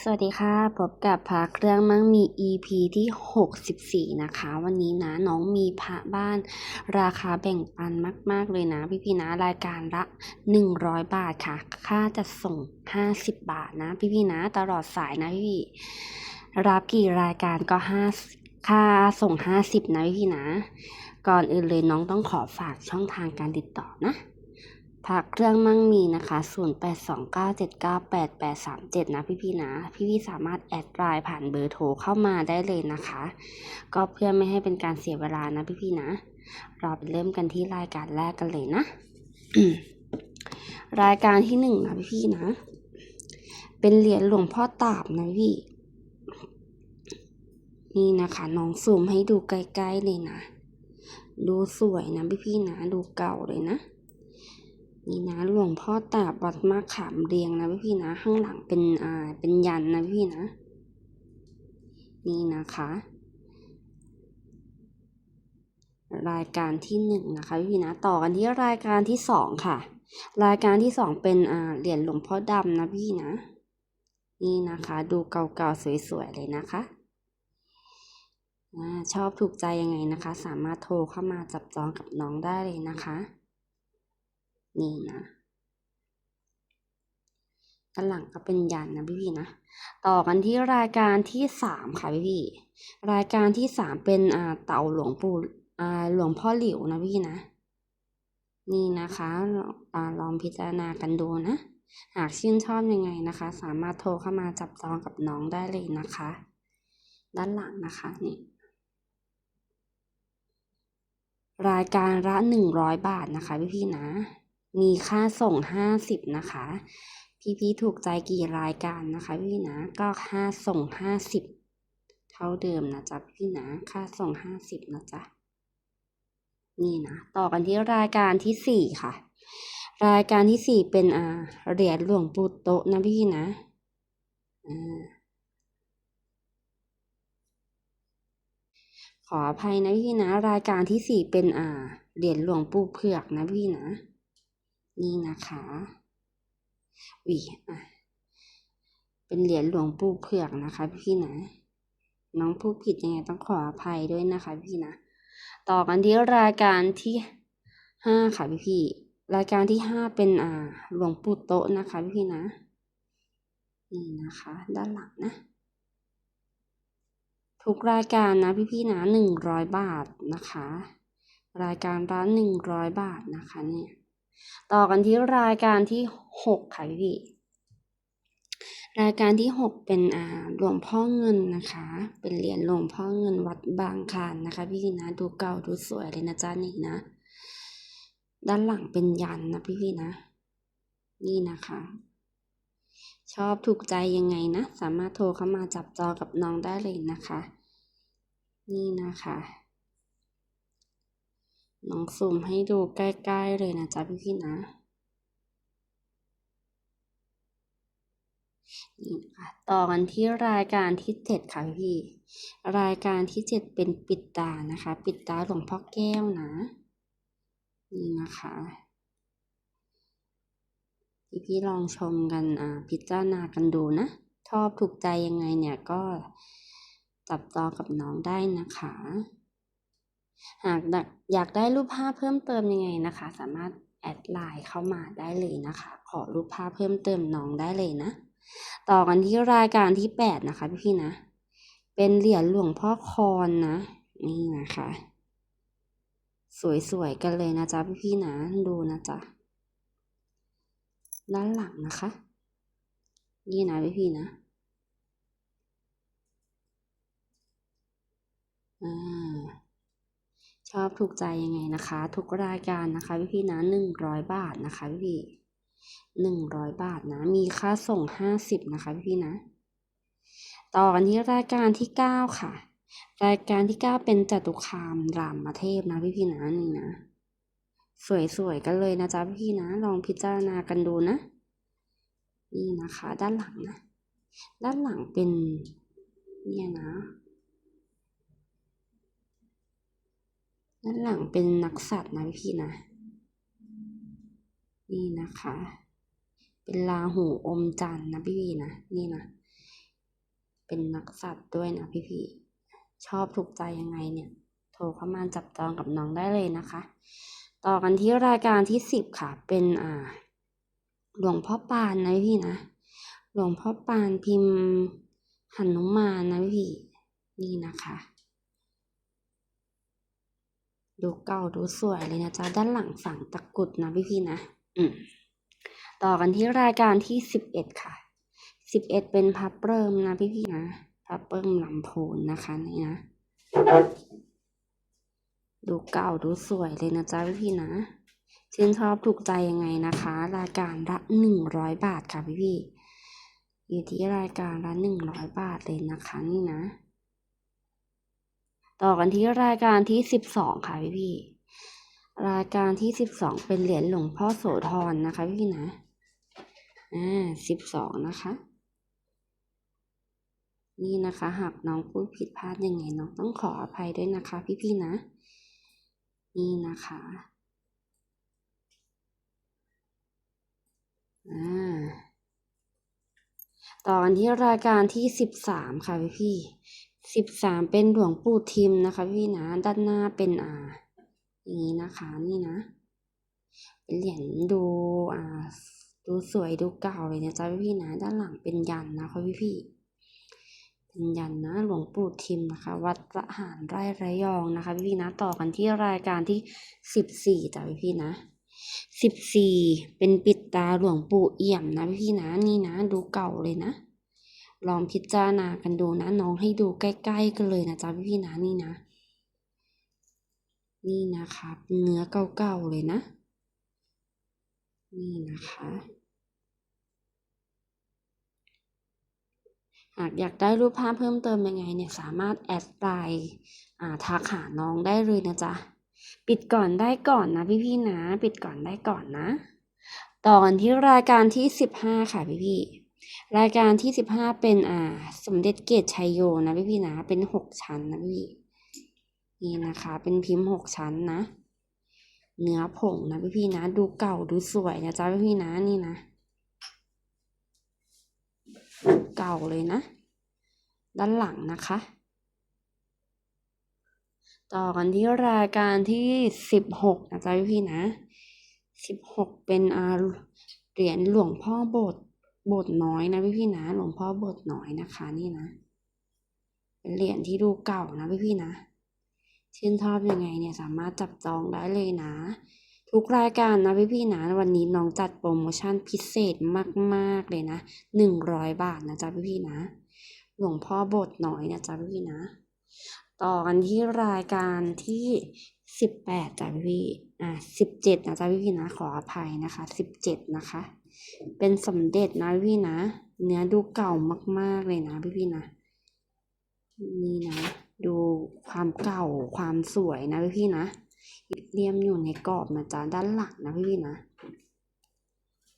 สวัสดีค่ะพบกับพระเครื่องมั่งมี EP ที่ 64 นะคะ วันนี้นะน้องมีพระบ้านราคาแบ่งปันมาก ๆ เลยนะ พี่ๆนะรายการละ 100 บาทค่ะ ค่าจัดส่ง 50 บาทนะ พี่ๆนะตลอดสายนะพี่ๆรับกี่รายการก็ 5 ค่าส่ง 50 นะพี่ๆนะ ก่อนอื่นเลยน้องต้องขอฝากช่องทางการติดต่อนะ พักเครื่องมั่งมีนะคะ 0829798837 นะพี่ๆนะ พี่ๆสามารถแอดไลน์ผ่านเบอร์โทรเข้ามาได้เลยนะคะ ก็เพื่อไม่ให้เป็นการเสียเวลานะพี่ๆนะ เราไปเริ่มกันที่รายการแรกกันเลยนะ รายการที่หนึ่งนะพี่ๆนะ เป็นเหรียญหลวงพ่อตาบนะพี่ นี่นะคะน้องซูมให้ดูใกล้ๆเลยนะ ดูสวยนะพี่ๆนะ ดูเก่าเลยนะ นี่นะหลวงพ่อตาบัดมะขามเรียงนะพี่นะ ข้างหลังเป็นอ่าเป็นยันนะพี่นะ นี่นะคะ รายการที่หนึ่งนะคะพี่นะต่อกันที่รายการที่สองค่ะ รายการที่สองเป็นอ่าเหรียญหลวงพ่อดำนะพี่นะ นี่นะคะ ดูเก่าๆสวยๆเลยนะคะชอบถูกใจยังไงนะคะ สามารถโทรเข้ามาจับจองกับน้องได้เลยนะคะ นี่นะด้านหลังก็เป็นยันนะพี่ๆนะ ต่อกันที่รายการที่สามค่ะพี่ๆรายการที่สามเป็นอ่าเต่าหลวงปู่อ่าหลวงพ่อหลิวนะพี่นะ นี่นะคะอ่าลองพิจารณากันดูนะ หากชื่นชอบยังไงนะคะ สามารถโทรเข้ามาจับจองกับน้องได้เลยนะคะ ด้านหลังนะคะนี่รายการละหนึ่งร้อยบาทนะคะพี่ๆนะ มีค่าส่งห้าสิบนะคะ พี่ๆถูกใจกี่รายการนะคะพี่นะ ก็ค่าส่งห้าสิบเท่าเดิมนะจ๊ะพี่นะ ค่าส่งห้าสิบนะจ๊ะ นี่นะ ต่อกันที่รายการที่สี่ค่ะ รายการที่สี่เป็นอ่าเหรียญหลวงปู่โตนะพี่นะอ่าขออภัยนะพี่นะ รายการที่สี่เป็นอ่าเหรียญหลวงปู่เผือกนะพี่นะ นี่นะคะวิอะเป็นเหรียญหลวงปู่เผือกนะคะพี่นะ น้องพูดผิดยังไงต้องขออภัยด้วยนะคะพี่นะ ต่อกันที่รายการที่ห้าค่ะพี่พี่รายการที่ห้าเป็นอ่าหลวงปู่โตะนะคะพี่พี่นะนี่นะคะ ด้านหลังนะทุกรายการนะพี่พี่นะหนึ่งร้อยบาทนะคะ รายการละหนึ่งร้อยบาทนะคะเนี่ย ต่อกันที่รายการที่หกค่ะพี่พี่ รายการที่หกเป็นอ่าหลวงพ่อเงินนะคะ เป็นเหรียญหลวงพ่อเงินวัดบางคานนะคะ พี่พีนะดูเก่าดูสวยเลยนะจ๊ะนี่นะ ด้านหลังเป็นยันนะพี่พี่นะ นี่นะคะ ชอบถูกใจยังไงนะ สามารถโทรเข้ามาจับจอกับน้องได้เลยนะคะ นี่นะคะ น้องซูมให้ดูใกล้ ๆ เลยนะจ๊ะพี่พี่นะนี่นะคะต่อกันที่รายการที่เจ็ดค่ะพี่ รายการที่เจ็ดเป็นปิดตานะคะ ปิดตาหลวงพ่อแก้วนะ นี่นะคะพี่พี่ลองชมกันอ่าพิจารณากันดูนะชอบถูกใจยังไงเนี่ยก็จับจองกับน้องได้นะคะ หากอยากได้รูปภาพเพิ่มเติมยังไงนะคะ สามารถแอดไลน์เข้ามาได้เลยนะคะ ขอรูปภาพเพิ่มเติมน้องได้เลยนะ ต่อกันที่รายการที่แปดนะคะพี่พี่นะ เป็นเหรียญหลวงพ่อคอนนะ นี่นะคะ สวยๆกันเลยนะจ๊ะพี่พี่นะ ดูนะจ๊ะ ด้านหลังนะคะ นี่นะพี่พี่นะอ่า ชอบถูกใจยังไงนะคะ ทุกรายการนะคะพี่พี่นะหนึ่งร้อยบาทนะคะพี่พี่หนึ่งร้อยบาทนะ มีค่าส่งห้าสิบนะคะพี่พี่นะ ต่อกันที่รายการที่เก้าค่ะ รายการที่เก้าเป็นจตุคามรามเทพนะพี่พี่นะนี่นะ สวยๆกันเลยนะจ๊ะพี่ๆนะ ลองพิจารณากันดูนะ นี่นะคะ ด้านหลังนะ ด้านหลังเป็นเนี่ยนะ ด้านหลังเป็นนักสัตว์นะพี่นะ นี่นะคะ เป็นลาหูอมจันนะพี่ๆนะ นี่นะ เป็นนักสัตว์ด้วยนะพี่ๆชอบถูกใจยังไงเนี่ย โทรเข้ามาจับจองกับน้องได้เลยนะคะ ต่อกันที่รายการที่สิบค่ะ เป็นอ่า หลวงพ่อปานนะพี่นะ หลวงพ่อปานพิมพ์หันุมานนะพี่ นี่นะคะ ดูเก่าดูสวยเลยนะจ๊ะด้านหลังฝังตะกุดนะพี่ๆนะ อืมต่อกันที่รายการที่สิบเอ็ดค่ะสิบเอ็ดเป็นพับเริ่มนะพี่ๆนะพับเริ่มลำโพนนะคะนี่นะดูเก่าดูสวยเลยนะจ๊ะพี่ๆนะชื่นชอบถูกใจยังไงนะคะ รายการละหนึ่งร้อยบาทค่ะพี่ๆอยู่ที่รายการละหนึ่งร้อยบาทเลยนะคะนี่นะ ต่อกันที่รายการที่สิบสองค่ะพี่พี่รายการที่สิบสองเป็นเหรียญหลวงพ่อโสธรนะคะพี่ๆนะ อ่าสิบสองนะคะ นี่นะคะหากน้องพูดผิดพลาดยังไงน้องต้องขออภัยด้วยนะคะ พี่ๆนะ นี่นะคะ อ่า ต่อกันที่รายการที่สิบสามค่ะพี่พี่ สิบสามเป็นหลวงปู่ทิมนะคะพี่นะด้านหน้าเป็นอ่าอย่างนี้นะคะนี่นะเป็นเหรียญดูอ่าดูสวยดูเก่าเลยนะจ๊ะพี่นะด้านหลังเป็นยันนะคะพี่พี่เป็นยันนะหลวงปู่ทิมนะคะ วัดระหารไร่ระยองนะคะพี่พี่นะต่อกันที่รายการที่สิบสี่จ้ะพี่พี่นะสิบสี่เป็นปิดตาหลวงปู่เอี่ยมนะพี่นะนี่นะ ดูเก่าเลยนะ ลองพิจารณากันดูนะ น้องให้ดูใกล้ ๆ กันเลยนะจ๊ะพี่ๆนะนี่นะ นี่นะคะเนื้อเก่าๆเลยนะ นี่นะคะหากอยากได้รูปภาพเพิ่มเติมยังไงเนี่ยสามารถแอดไลน์อ่าทักหาน้องได้เลยนะจ๊ะ ปิดก่อนได้ก่อนนะพี่ๆนะ ปิดก่อนได้ก่อนนะ ตอนที่รายการที่สิบห้าค่ะพี่ๆ รายการที่สิบห้าเป็นอ่า สมเด็จเกตชัยโยนะพี่ๆนะ เป็นหกชั้นนะพี่นี่นะคะ เป็นพิมพ์หกชั้นนะ เนื้อผงนะพี่ๆนะ ดูเก่าดูสวยนะจ๊ะพี่ๆนะนี่นะ เก่าเลยนะ ด้านหลังนะคะ ต่อกันที่รายการที่สิบหกนะจ๊ะพี่ๆนะสิบหกเป็นอาเหรียญหลวงพ่อโบสถ์ บสถ์น้อยนะพี่ๆนะหลวงพ่อบสถ์น้อยนะคะนี่นะเป็นเหรียญที่ดูเก่านะพี่ๆนะชื่นชอบยังไงเนี่ยสามารถจับจองได้เลยนะ ทุกรายการนะพี่ๆนะวันนี้น้องจัดโปรโมชั่นพิเศษมากๆเลยนะหนึ่งร้อยบาทนะจ๊ะพี่ๆนะ หลวงพ่อบสถ์น้อยนะจ๊ะพี่ๆนะ ต่อกันที่รายการที่สิบแปดจ้ะพี่พี่อ่าสิบเจ็ดนะจ๊ะพี่ๆนะขออภัยนะคะสิบเจ็ดนะคะ เป็นสมเด็จนะพี่นะ เนื้อดูเก่ามาก ๆ เลยนะพี่ๆนะ นี่นะ ดูความเก่าความสวยนะพี่ๆนะเรียมอยู่ในกรอบนะจ๊ะด้านหลังนะพี่ๆนะ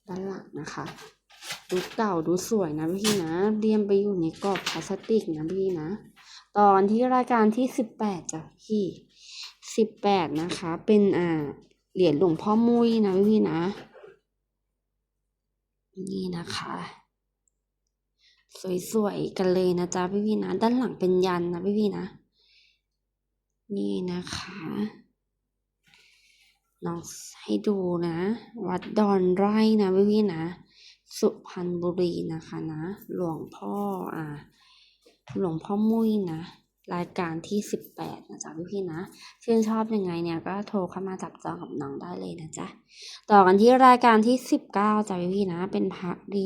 ด้านหลังนะคะ ดูเก่าดูสวยนะพี่ๆนะเรียมไปอยู่ในกรอบพลาสติกนะพี่ๆนะ ตอนที่รายการที่สิบแปดจ้ะพี่สิบแปดนะคะ เป็นอ่าเหรียญหลวงพ่อมุ้ยนะพี่ๆนะ นี่นะคะ สวยๆกันเลยนะจ๊ะพี่ๆนะ ด้านหลังเป็นยันนะพี่ๆนะ นี่นะคะน้องให้ดูนะ วัดดอนไร่นะพี่ๆนะ สุพรรณบุรีนะคะนะ หลวงพ่ออ่าหลวงพ่อมุ้ยนะ รายการที่สิบแปดนะจ๊ะพี่ๆนะ ชื่นชอบยังไงเนี่ยก็โทรเข้ามาจับจองกับน้องได้เลยนะจ๊ะ ต่อกันที่รายการที่สิบเก้าจ้ะพี่นะ เป็นพระดี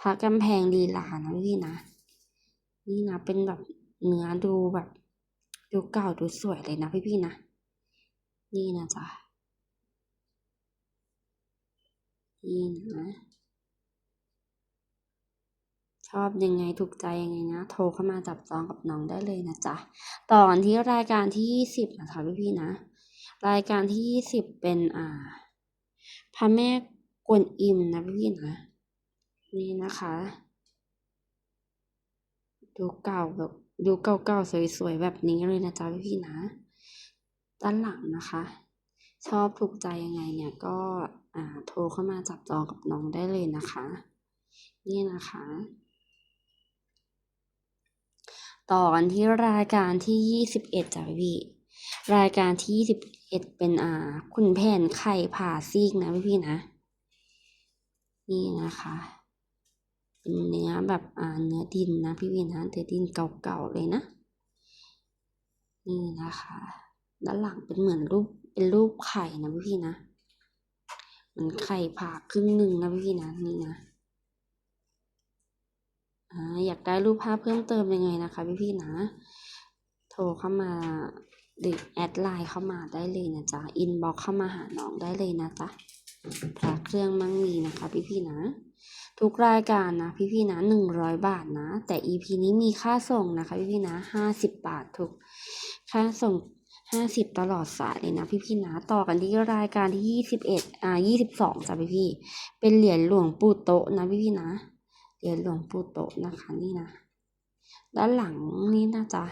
พระกำแพงลีลานะพี่ๆนะ นี่นะเป็นแบบเนื้อดูแบบ ดูเก่าดูสวยเลยนะพี่ๆนะ นี่นะจ๊ะนี่นะ ชอบยังไงถูกใจยังไงนะ โทรเข้ามาจับจองกับน้องได้เลยนะจ๊ะตอนที่รายการที่ยี่สิบนะคะพี่ๆนะ รายการที่ยี่สิบเป็นอ่าพระแม่กวนอิมนะพี่ๆนะนี่นะคะ ดูเก่าแบบดูเก่าๆสวยๆแบบนี้เลยนะจ๊ะพี่ๆนะ ด้านหลังนะคะ ชอบถูกใจยังไงเนี่ยก็อ่าโทรเข้ามาจับจองกับน้องได้เลยนะคะ นี่นะคะ ต่อกันที่รายการที่ยี่สิบเอ็ดจ้ะพี่ รายการที่ยี่สิบเอ็ดเป็นอ่าขุนแผนไข่ผ่าซีกนะพี่พี่นะ นี่นะคะ เป็นเนื้อแบบอ่าเนื้อดินนะพี่พี่นะเนื้อดินเก่าๆเลยนะ นี่นะคะ ด้านหลังเป็นเหมือนรูปเป็นรูปไข่นะพี่พี่นะเหมือนไข่ผ่าครึ่งหนึ่งนะพี่พี่นะนี่นะ อยากได้รูปภาพเพิ่มเติมยังไงนะคะพี่พี่ๆนะ โทรเข้ามาหรือแอดไลน์เข้ามาได้เลยนะจ๊ะ อินบ็อกเข้ามาหาน้องได้เลยนะจ๊ะพระเครื่องมั่งมีนะคะพี่พี่ๆนะ ทุกรายการนะพี่พี่ๆนะหนึ่งร้อยบาทนะ แต่ EP นี้มีค่าส่งนะคะพี่พี่ๆนะห้าสิบบาททุก ค่าส่งห้าสิบตลอดสายเลยนะพี่พี่นะต่อกันที่รายการที่ยี่สิบเอ็ดอ่ายี่สิบสองจ้ะพี่พี่เป็นเหรียญหลวงปู่โตะนะพี่พี่นะ เหรียญหลวงปู่โตนะคะนี่นะ ด้านหลังนี่นะจ๊ะ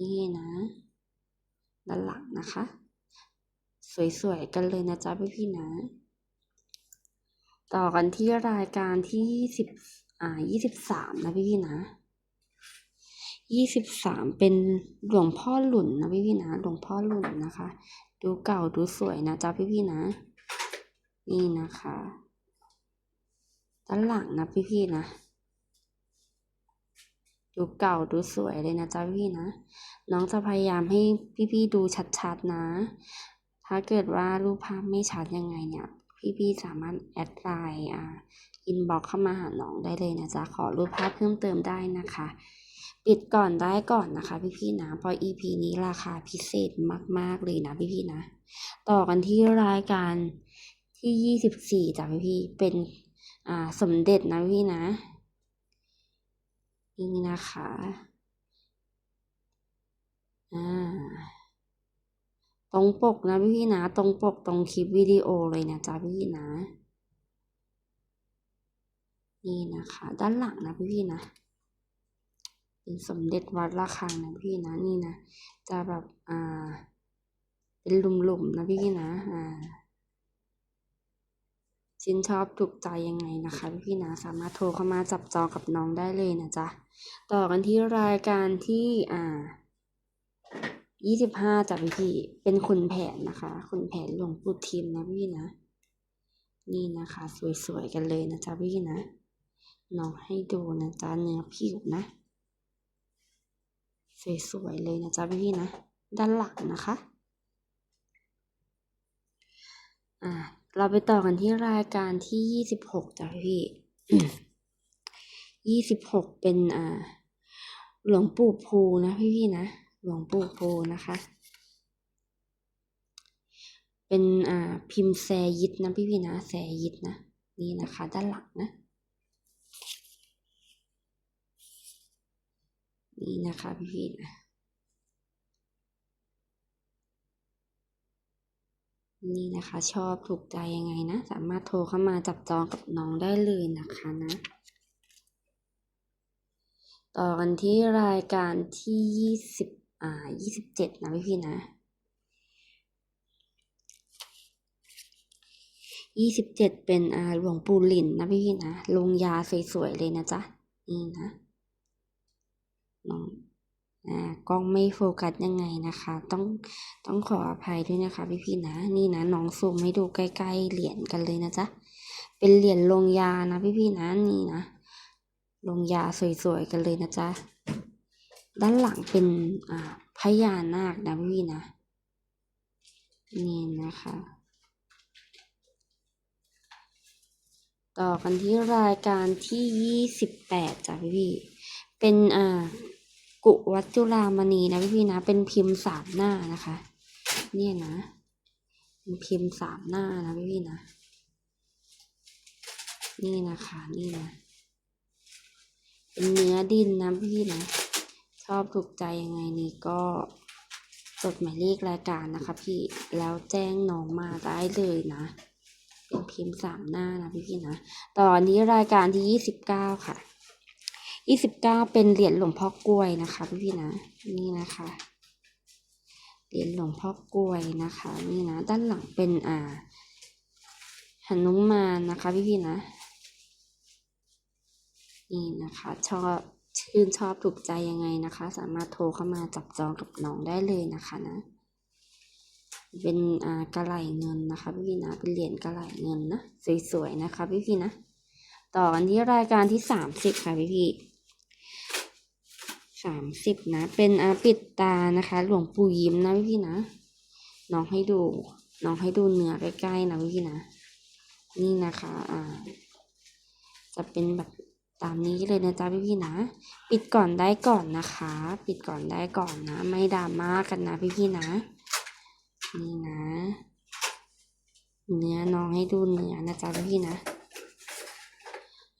นี่นะ ด้านหลังนะคะ สวยๆกันเลยนะจ๊ะพี่ๆนะ ต่อกันที่รายการที่ยี่สิบอ่ายี่สิบสามนะพี่ๆนะยี่สิบสามเป็นหลวงพ่อหลุนนะพี่ๆนะ หลวงพ่อหลุนนะคะ ดูเก่าดูสวยนะจ๊ะพี่ๆนะ นี่นะคะ ด้านหลังนะพี่ๆนะ ดูเก่าดูสวยเลยนะจ๊ะพี่นะ น้องจะพยายามให้พี่ๆดูชัดๆนะ ถ้าเกิดว่ารูปภาพไม่ชัดยังไงเนี่ย พี่ๆสามารถแอดไลน์อ่าอินบ็อกเข้ามาหาน้องได้เลยนะจ๊ะขอรูปภาพเพิ่มเติมได้นะคะปิดก่อนได้ก่อนนะคะ พี่ๆนะเพราะ EP นี้ราคาพิเศษมาก ๆ เลยนะพี่ๆนะ ต่อกันที่รายการที่ยี่สิบสี่จ้ะพี่ๆเป็น อ่าสมเด็จนะพี่นะนี่นะคะอ่าตรงปกนะพี่พี่นะ ตรงปกตรงคลิปวิดีโอเลยนะจ๊ะพี่พี่นะ นี่นะคะ ด้านหลังนะพี่พี่นะเป็นสมเด็จวัดระฆังนะพี่นะนี่นะจะแบบอ่าเป็นหลุมๆนะพี่พี่นะอ่า ชินชอบถูกใจยังไงนะคะพี่ๆนะสามารถโทรเข้ามาจับจองกับน้องได้เลยนะจ๊ะต่อกันที่รายการที่อ่ายี่สิบห้าจ้ะพี่เป็นขุนแผนนะคะขุนแผนหลวงปู่ทิมนะพี่นะ นี่นะคะ สวยๆกันเลยนะจ๊ะพี่นะน้องให้ดูนะจ๊ะเนื้อผิวนะสวยๆเลยนะจ๊ะพี่นะ ด้านหลังนะคะ อ่า เราไปต่อกันที่รายการที่ยี่สิบหกจ้ะพี่ยี่สิบหกเป็นอ่า หลวงปู่ภูนะพี่พี่ๆนะ หลวงปู่ภูนะคะ เป็นอ่าพิมพ์แซยิดนะพี่พี่ๆนะแซยิดนะ นี่นะคะ ด้านหลังนะ นี่นะคะพี่พี่ๆนะ นี่นะคะชอบถูกใจยังไงนะ สามารถโทรเข้ามาจับจองกับน้องได้เลยนะคะนะ ต่อกันที่รายการที่ยี่สิบอ่ายี่สิบเจ็ดนะพี่พี่นะยี่สิบเจ็ดเป็นอ่าหลวงปู่หลินนะพี่พี่นะลงยาสวยๆเลยนะจ๊ะ นี่นะน้อง กล้องไม่โฟกัสยังไงนะคะ ต้องต้องขออภัยด้วยนะคะพี่พี่ๆนะ นี่นะน้องซูมให้ดูใกล้ๆเหรียญกันเลยนะจ๊ะ เป็นเหรียญลงยานะพี่พี่ๆนะนี่นะ ลงยาสวยๆกันเลยนะจ๊ะ ด้านหลังเป็นอ่าพญานาคนะพี่นะ นี่นะคะต่อกันที่รายการที่ยี่สิบแปดจ้ะพี่พี่ เป็นอ่า กุวัจจุรามณีนะพี่พี่นะ เป็นพิมพ์สามหน้านะคะ เนี่ยนะ เป็นพิมพ์สามหน้านะพี่พี่นะ นี่นะคะ นี่นะ เป็นเนื้อดินนะพี่นะ ชอบถูกใจยังไงนี่ก็จดหมายเลขรายการนะคะ พี่แล้วแจ้งน้องมาได้เลยนะ เป็นพิมพ์สามหน้านะพี่พี่นะ ตอนนี้รายการที่ยี่สิบเก้าค่ะ ยี่สิบเก้าเป็นเหรียญหลวงพ่อกล้วยนะคะพี่พี่นะ นี่นะคะ เหรียญหลวงพ่อกล้วยนะคะ นี่นะ ด้านหลังเป็นอ่าหนุมานนะคะพี่พี่นะ นี่นะคะชอบชื่นชอบถูกใจยังไงนะคะ สามารถโทรเข้ามาจับจองกับน้องได้เลยนะคะนะ เป็นอ่ากระไหลเงินนะคะพี่พี่นะ เป็นเหรียญกระไหลเงินนะ สวยๆนะคะพี่พี่นะ ต่อกันที่รายการที่สามสิบค่ะพี่พี่ สามสิบนะ เป็นอาปิดตานะคะ หลวงปู่ยิ้มนะพี่นะ น้องให้ดู น้องให้ดูเนื้อใกล้ๆนะพี่นะ นี่นะคะ อ่า จะเป็นแบบตามนี้เลยนะจ๊ะพี่พี่ๆนะ ปิดก่อนได้ก่อนนะคะ ปิดก่อนได้ก่อนนะ ไม่ดราม่ากันนะพี่พี่ๆนะ นี่นะ เนื้อน้องให้ดูเนื้อนะจ๊ะพี่พี่ๆนะ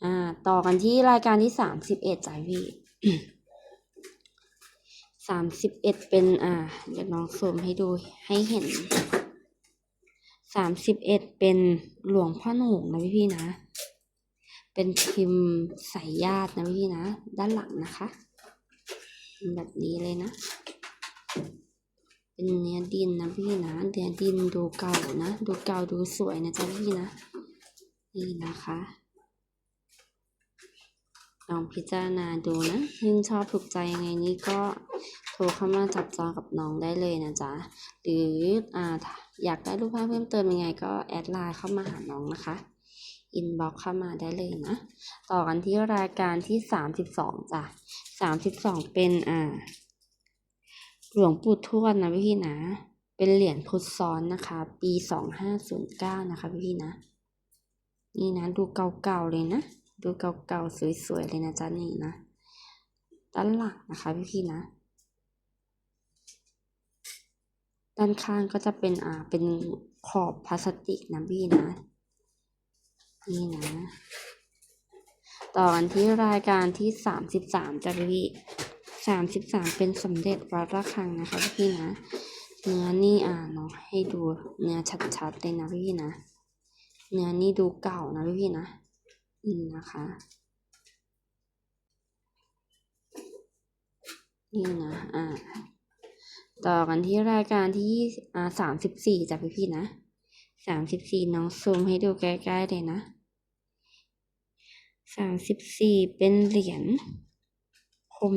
อ่า ต่อกันที่รายการที่สามสิบเอ็ดจ้ะพี่ สามสิบเอ็ดเป็นอ่าเดี๋ยวน้องซูมให้ดูให้เห็นสามสิบเอ็ดเป็นหลวงพ่อหนูนะพี่พี่นะ เป็นพิมพ์สายญาตินะพี่ๆนะ ด้านหลังนะคะ แบบนี้เลยนะ เป็นเนื้อดินนะพี่นะเนื้อดินดูเก่านะ ดูเก่าดูสวยนะจ๊ะพี่นะ นี่นะคะ ลองพิจารณาดูนะยิ่งชอบถูกใจยังไงนี่ก็โทรเข้ามาจับจองกับน้องได้เลยนะจ๊ะ หรืออ่าอยากได้รูปภาพเพิ่มเติมยังไงก็แอดไลน์เข้ามาหาน้องนะคะ อินบ็อกเข้ามาได้เลยนะ ต่อกันที่รายการที่สามสิบสองจ้ะสามสิบสองเป็นอ่า หลวงปู่ทวดนะพี่นะ เป็นเหรียญพุทธซ้อนนะคะ ปีสองห้าศูนย์เก้านะคะพี่นะ นี่นะดูเก่าๆเลยนะ ดูเก่าๆ สวยๆ เลยนะจ๊ะนี่นะ ด้านหลังนะคะพี่ๆนะ ด้านข้างก็จะเป็นอ่าเป็นขอบพลาสติกนะพี่นะ นี่นะ ตอนที่รายการที่สามสิบสามจ้ะพี่สามสิบสามเป็นสมเด็จวัดระฆังนะคะพี่นะ เนื้อนี่อ่าเน้องให้ดูเนื้อชัดๆเลยนะพี่นะ เนื้อนี่ดูเก่านะพี่นะ นี่นะคะ นี่นะ อ่า ต่อกันที่รายการที่อ่าสามสิบสี่จ้ะพี่ๆนะสามสิบสี่น้องซูมให้ดูใกล้ๆเลยนะสามสิบสี่เป็นเหรียญคม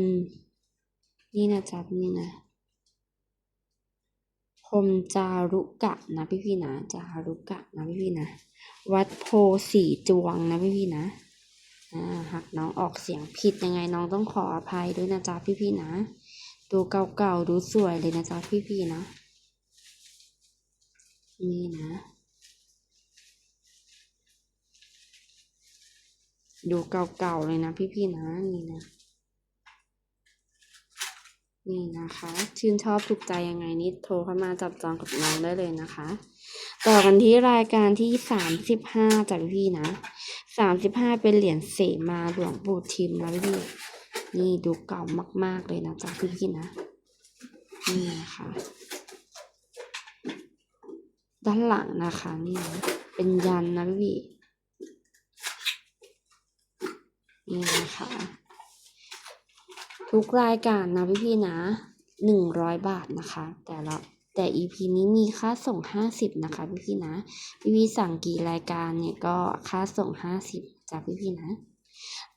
นี่นะจ๊ะนี่นะ คมจารุกะนะพี่พี่นะจารุกะนะพี่พี่นะ วัดโพสีจวงนะพี่พี่นะอ่าหากน้องออกเสียงผิดยังไงน้องต้องขออภัยด้วยนะจ๊ะพี่พี่นะ ดูเก่าๆดูสวยเลยนะจ๊ะพี่พี่นะนี่นะ ดูเก่าๆเลยนะพี่ๆนะนี่นะ นี่นะคะ ชื่นชอบถูกใจยังไงนี่โทรเข้ามาจับจองกับน้องได้เลยนะคะ ต่อกันที่รายการที่สามสิบห้าจากพี่นะสามสิบห้าเป็นเหรียญเสมาหลวงปู่ทิมนะพี่นี่ดูเก่ามาก ๆ เลยนะจ๊ะพี่นะ นี่นะคะ ด้านหลังนะคะนี่นะเป็นยันนะพี่นี่นะคะ ทุกรายการนะพี่พี่นะหนึ่งร้อยบาทนะคะ แต่ละแต่ EP นี้มีค่าส่งห้าสิบนะคะพี่พี่นะ พี่พี่สั่งกี่รายการเนี่ยก็ค่าส่งห้าสิบจ้ะพี่พี่นะ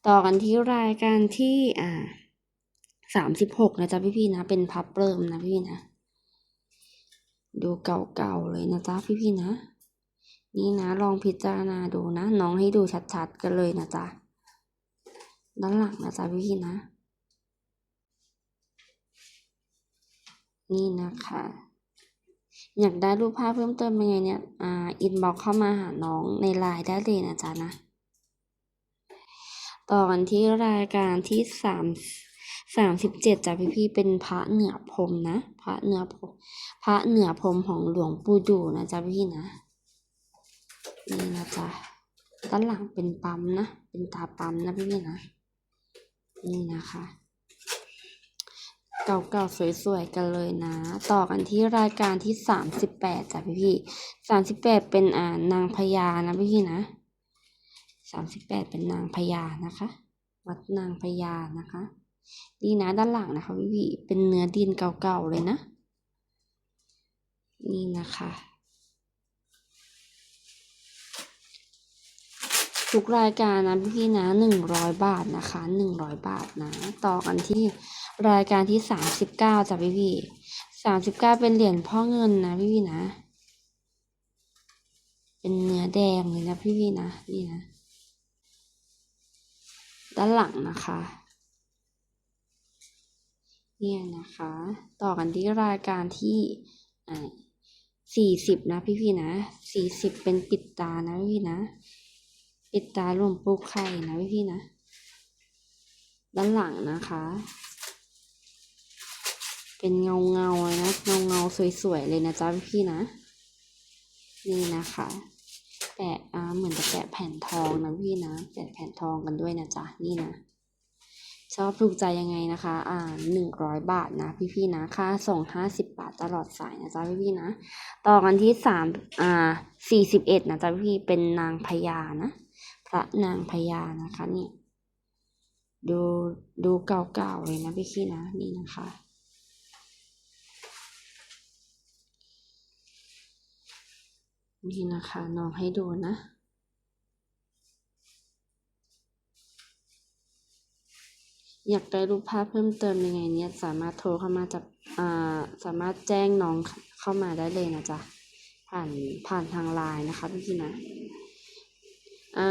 ต่อกันที่รายการที่อ่าสามสิบหกนะจ๊ะพี่พี่นะ เป็นพับเริ่มนะพี่ๆนะ ดูเก่าๆเลยนะจ๊ะพี่พี่นะ นี่นะลองพิจารณาดูนะ น้องให้ดูชัดๆกันเลยนะจ๊ะด้านหลังนะจ๊ะพี่พี่นะ นี่นะคะ อยากได้รูปภาพเพิ่มเติมยังไงเนี่ย อ่า อินบ็อกเข้ามาหาน้องในไลน์ได้เลยนะจ๊ะนะ ตอนที่รายการที่สามสามสิบเจ็ดจ้ะพี่พี่เป็นพระเหนือพรมนะ พระเหนือพรมพระเหนือพรมของหลวงปู่ดูนะจ๊ะพี่นะ นี่นะจ๊ะ ด้านหลังเป็นปั๊มนะ เป็นตาปั๊มนะพี่พี่นะ นี่นะคะ เก่าๆสวยๆกันเลยนะ ต่อกันที่รายการที่สามสิบแปดจ้ะพี่พี่สามสิบแปดเป็นอ่านางพญานะพี่พี่นะสามสิบแปดเป็นนางพญานะคะ วัดนางพญานะคะ ดีนะด้านหลังนะคะพี่พี่เป็นเนื้อดินเก่าๆเลยนะ นี่นะคะ ทุกรายการนะพี่นะหนึ่งร้อยบาทนะคะหนึ่งร้อยบาทนะ ต่อกันที่รายการที่สามสิบเก้าจ้ะพี่ๆสามสิบเก้าเป็นเหรียญพ่อเงินนะพี่ๆนะ เป็นเนื้อแดงเลยนะพี่ๆนะนี่นะ ด้านหลังนะคะเนี่ยนะคะ ต่อกันที่รายการที่อ่าสี่สิบนะพี่พี่นะสี่สิบเป็นปิดตานะพี่พี่นะ ปิดตาหลวงปู่ไข่นะพี่พี่นะ ด้านหลังนะคะ เป็นเงาเงาเลยนะเงาเงาสวยๆเลยนะจ๊ะพี่พี่นะ นี่นะคะ แปะอ่าเหมือนจะแปะแผ่นทองนะพี่นะแปะแผ่นทองกันด้วยนะจ๊ะนี่นะชอบถูกใจยังไงนะคะ อ่าหนึ่งร้อยบาทนะพี่ๆนะ ค่าส่งห้าสิบบาทตลอดสายนะจ๊ะพี่ๆนะ ต่อกันที่สามอ่าสี่สิบเอ็ดนะจ๊ะพี่เป็นนางพญานะ ระนางพญานะคะเนี่ยดูดูเก่าๆเลยนะพี่ๆนะนี่นะคะ นี่นะคะน้องให้ดูนะอยากได้รูปภาพเพิ่มเติมยังไงเนี่ยสามารถโทรเข้ามาจากอ่าสามารถแจ้งน้องเข้ามาได้เลยนะจ๊ะผ่านผ่านทางไลน์นะคะพี่พี่ๆนะ อ่า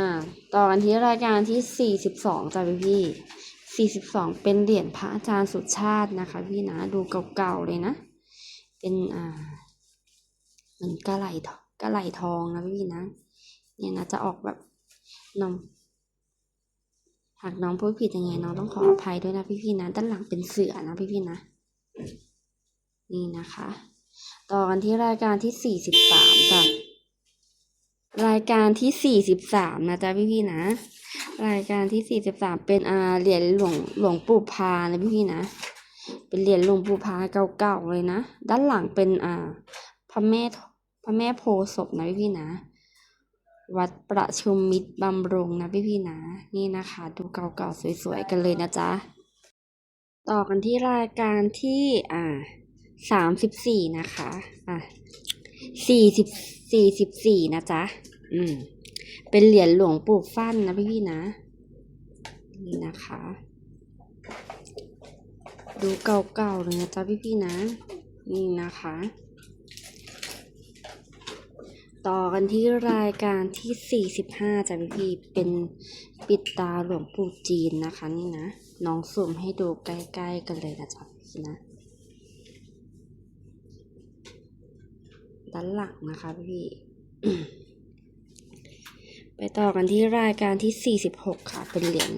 ต่อกันที่รายการที่สี่สิบสองจ้ะพี่พี่สี่สิบสองเป็นเหรียญพระอาจารย์สุชาตินะคะ พี่นะ ดูเก่าๆเลยนะ เป็นอ่าเหมือนกระไหลทองกระไหลทองนะพี่นะ เนี่ยนะจะออกแบบนมหากน้องพูดผิดยังไงน้องต้องขออภัยด้วยนะพี่ๆนะ ด้านหลังเป็นเสือนะพี่ๆนะ นี่นะคะ ต่อกันที่รายการที่สี่สิบสามจ้ะ รายการที่สี่สิบสามนะจ๊ะพี่ๆนะ รายการที่สี่สิบสามเป็นอ่าเหรียญหลวงหลวงปู่พานะพี่ๆนะ เป็นเหรียญหลวงปู่พาเก่าๆเลยนะ ด้านหลังเป็นอ่าพระแม่พระแม่โพศพนะพี่ๆนะ วัดประชุมมิตรบำรุงนะพี่ๆนะ นี่นะคะ ดูเก่าๆสวยๆกันเลยนะจ๊ะ ต่อกันที่รายการที่อ่าสามสิบสี่นะคะ อะสี่สิบ สี่สิบสี่นะจ๊ะ อืม เป็นเหรียญหลวงปู่ฟั่นนะพี่ๆนะ นี่นะคะ ดูเก่าๆเลยนะจ๊ะพี่ๆนะ นี่นะคะ ต่อกันที่รายการที่45จ้ะพี่ๆเป็นปิดตาหลวงปู่จีนนะคะ นี่นะ น้องสุ่มให้ดูใกล้ๆกันเลยนะจ๊ะพี่นะ ด้านหลังนะคะพี่ไปต่อกันที่รายการที่ 46 ค่ะ เป็นเหรียญ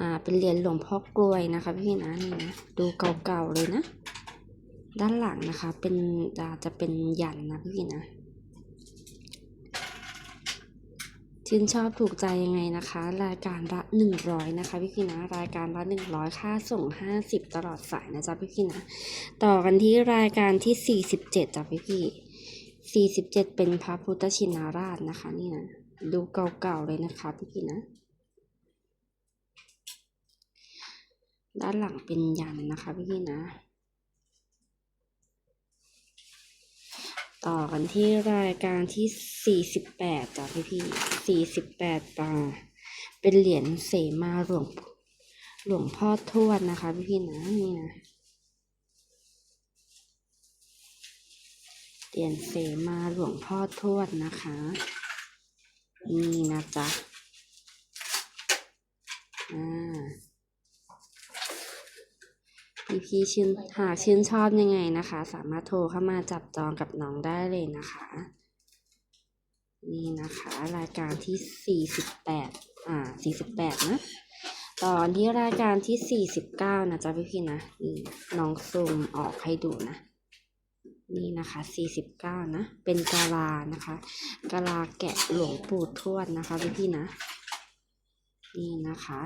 อ่าเป็นเหรียญหลวงพ่อกลวยนะคะพี่นะนี่นะดูเก่าๆเลยนะ ด้านหลังนะคะ เป็นอ่าจะเป็นยันนะพี่นะชื่นชอบถูกใจยังไงนะคะ รายการละหนึ่งร้อยนะคะพี่พี่นะรายการละหนึ่งร้อยค่าส่งห้าสิบตลอดสายนะจ๊ะพี่พี่นะต่อกันที่รายการที่สี่สิบเจ็ดจ้ะพี่พี่ สี่สิบเจ็ดเป็นพระพุทธชินราชนะคะนี่นะดูเก่าๆเลยนะคะพี่พี่นะ ด้านหลังเป็นยันนะคะพี่พี่นะ ต่อกันที่รายการที่ 48จ้ะพี่พี่48ปาเป็นเหรียญเสมาหลวงหลวงพ่อทวดนะคะพี่พี่นะนี่นะ เหรียญเสมาหลวงพ่อทวดนะคะ นี่นะจ๊ะอ่าพี่พี่ๆชื่นหากชื่นชอบยังไงนะคะ สามารถโทรเข้ามาจับจองกับน้องได้เลยนะคะ นี่นะคะ รายการที่สี่สิบแปดอ่าสี่สิบแปดนะ ตอนที่รายการที่สี่สิบเก้านะจ๊ะพี่พี่ๆนะนี่น้องซูมออกให้ดูนะ นี่นะคะสี่สิบเก้านะ เป็นกาลานะคะ กาลาแกะหลวงปู่ทวดนะคะพี่พี่ๆนะ นี่นะคะ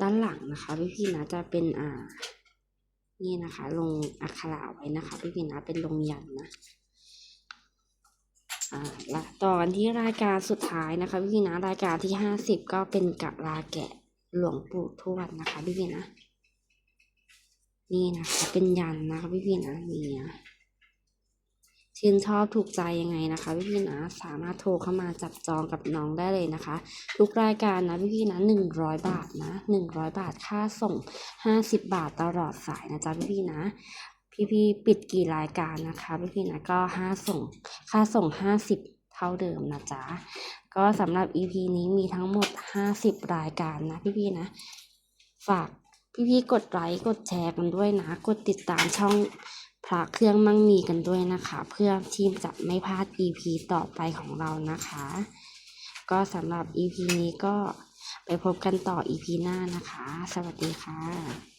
ด้านหลังนะคะพี่พี่ๆนะจะเป็นอ่า นี่นะคะ ลงอักขระไว้นะคะพี่พี่ๆนะ เป็นลงยันนะ อ่าละต่อกันที่รายการสุดท้ายนะคะพี่พี่ๆนะ รายการที่ห้าสิบก็เป็นกะลาแกะหลวงปู่ทวดนะคะพี่พี่ๆนะ นี่นะคะเป็นยันนะคะพี่พี่นะนี่นะชื่นชอบถูกใจยังไงนะคะพี่ๆนะสามารถโทรเข้ามาจับจองกับน้องได้เลยนะคะ ทุกรายการนะพี่ๆนะหนึ่งร้อยบาทนะหนึ่งร้อยบาทค่าส่งห้าสิบบาทตลอดสายนะจ๊ะพี่ๆนะพี่ๆปิดกี่รายการนะคะ พี่ๆนะก็ห้าส่งค่าส่งห้าสิบเท่าเดิมนะจ๊ะก็สำหรับ EP นี้มีทั้งหมดห้าสิบรายการนะพี่ๆนะ ฝาก พี่ๆกดไลค์กดแชร์กันด้วยนะ กดติดตามช่องพระเครื่องมั่งมีกันด้วยนะคะ เพื่อที่จะไม่พลาด EP ต่อไปของเรานะคะ ก็สำหรับ EP นี้ก็ไปพบกันต่อ EP หน้านะคะ สวัสดีค่ะ